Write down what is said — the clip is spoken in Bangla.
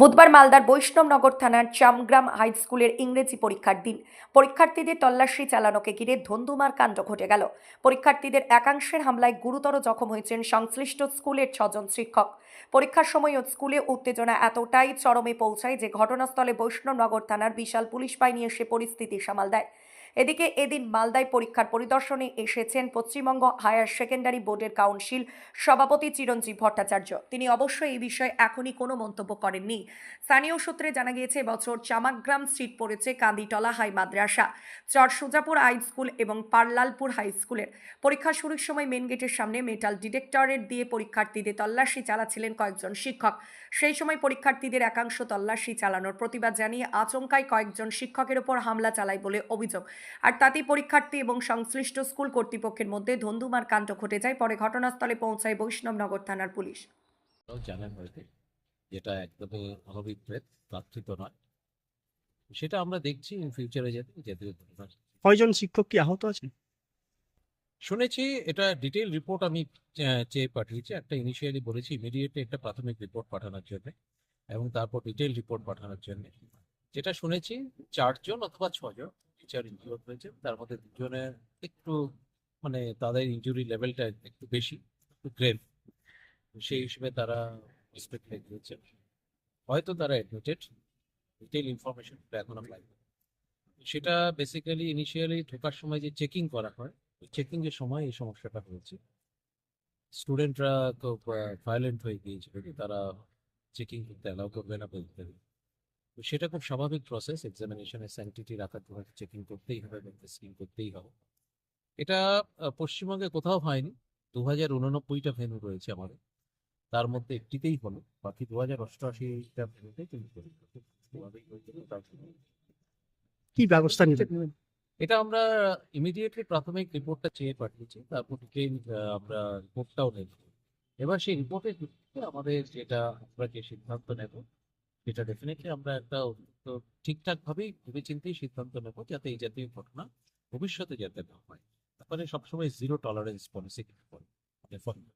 বুধবার মালদার বৈষ্ণবনগর থানার চামগ্রাম হাই স্কুলের ইংরেজি পরীক্ষার দিন। পরীক্ষার্থীদের তল্লাশি চালানোকে ঘিরে ধন্দুমার কাণ্ড ঘটে গেল। পরীক্ষার্থীদের একাংশের হামলায় গুরুতর জখম হয়েছেন সংশ্লিষ্ট স্কুলের ছজন শিক্ষক। পরীক্ষার সময়ও স্কুলে উত্তেজনা এতটাই চরমে পৌঁছায় যে ঘটনাস্থলে বৈষ্ণবনগর থানার বিশাল পুলিশ বাহিনী এসে পরিস্থিতি সামাল দেয়। এদিকে এদিন মালদায় পরীক্ষার পরিদর্শনে এসেছেন পশ্চিমবঙ্গ হায়ার সেকেন্ডারি বোর্ডের কাউন্সিল সভাপতি চিরঞ্জীব ভট্টাচার্য। তিনি অবশ্য এই বিষয়ে এখনই কোনো মন্তব্য করেননি। স্থানীয় সূত্রে জানা গিয়েছে এবছর চামাকগ্রাম স্ট্রিট পড়েছে কান্দিটলা হাই মাদ্রাসা চর সুজাপুর হাই স্কুল এবং পারলালপুর হাই স্কুলের। পরীক্ষা শুরুর সময় মেন গেটের সামনে মেটাল ডিটেক্টরের দিয়ে পরীক্ষার্থীদের তল্লাশি চালাচ্ছিলেন কয়েকজন শিক্ষক। সেই সময় পরীক্ষার্থীদের একাংশ তল্লাশি চালানোর প্রতিবাদ জানিয়ে আচমকায় কয়েকজন শিক্ষকের ওপর হামলা চালায় বলে অভিযোগ। আর তাতেই পরীক্ষার্থী এবং সংশ্লিষ্ট স্কুল কর্তৃপক্ষের মধ্যে ধন্দুমার কাণ্ড ঘটে যায়। পরে ঘটনাস্থলে পৌঁছায় বৈষ্ণবনগর থানার পুলিশ। জানেন হয়তো যেটা একদমই অনভিপ্রেত প্রার্থিত নয়। সেটা আমরা দেখছি ইন ফিউচারে যাতে যাতে কয়জন শিক্ষক কি আহত আছেন? শুনেছি এটা ডিটেল রিপোর্ট আমি চেয়ে পাঠিয়েছি। একটা ইনিশিয়ালি বলেছি ইমিডিয়েটলি একটা প্রাথমিক রিপোর্ট পাঠানোর জন্য এবং তারপর ডিটেল রিপোর্ট পাঠানোর জন্য। যেটা শুনেছি চারজন অথবা ছজন টিচার ইনজিওর হয়েছে, তার মধ্যে দুজনের একটু মানে তাদের ইনজুরি লেভেলটা একটু বেশি, একটু গ্রেভ সেই হিসেবে তারা হসপিটালে গিয়েছে। হয়তো তারা অ্যাডমিটেড ডিটেল ইনফরমেশন এখনও পাইনি সেটা বেসিক্যালি ইনিশিয়ালি ঢোকার সময় যে চেকিং করা হয় চেকিং এর সময় এই সমস্যাটা হয়েছে। স্টুডেন্টরা তো ভায়োলেন্ট হয়ে গিয়েছিল তারা চেকিং করতে অ্যালাউ করবে না বলতে। সেটা খুব স্বাভাবিক প্রসেস এক্সামিনেশনের স্যানিটিটি রাখার জন্য চেকিং করতেই হবে এবং টেস্টিং করতেই হবে। এটা পশ্চিমবঙ্গে কোথাও হয়নি। দু হাজার উননব্বইটা ভেন্যু রয়েছে আমাদের। তার মধ্যে একটিতেই হলো। বাকি দু হাজার অষ্টআশিটা ভেন্যুতে কিন্তু কি ব্যবস্থা নিলেন? এটা আমরা ইমিডিয়েটলি প্রাথমিক রিপোর্টটা চেয়ে পাঠিয়েছি। তারপর আমরা রিপোর্টটাও নেব। এবার সেই রিপোর্টের ভিত্তিতে আমাদের যেটা আমরা যে সিদ্ধান্ত নেব সেটা ডেফিনেটলি আমরা একটা ঠিকঠাক ভাবে ভেবে চিন্তেই সিদ্ধান্ত নেব যাতে এই জাতীয় ঘটনা ভবিষ্যতে যাতে না হয়। তারপরে সবসময় জিরো টলারেন্স পলিসি কিন্তু